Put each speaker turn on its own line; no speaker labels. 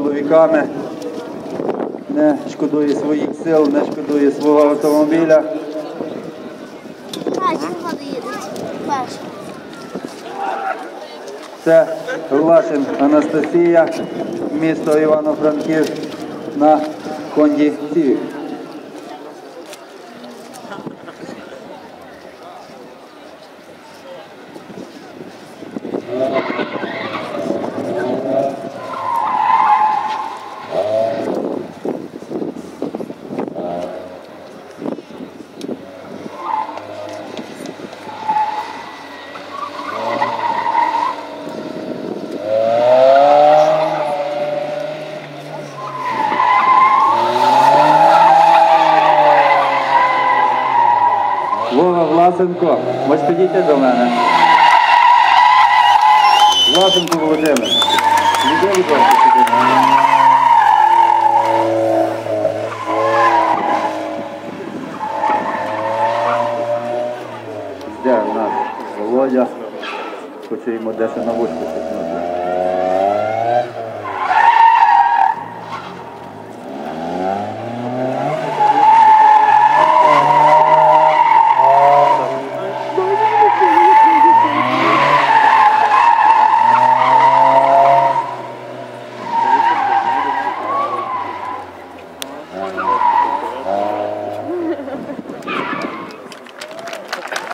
чоловіками, не шкодує своїх сил, не шкодує свого автомобіля. Це Влашин Анастасія, місто Івано-Франківськ на Хонді Civic. Вова Власенко, ось підійти до мене. Власенко Володимир. Ласка. Де в нас Володя? Хочу йому дещо на вушку. one.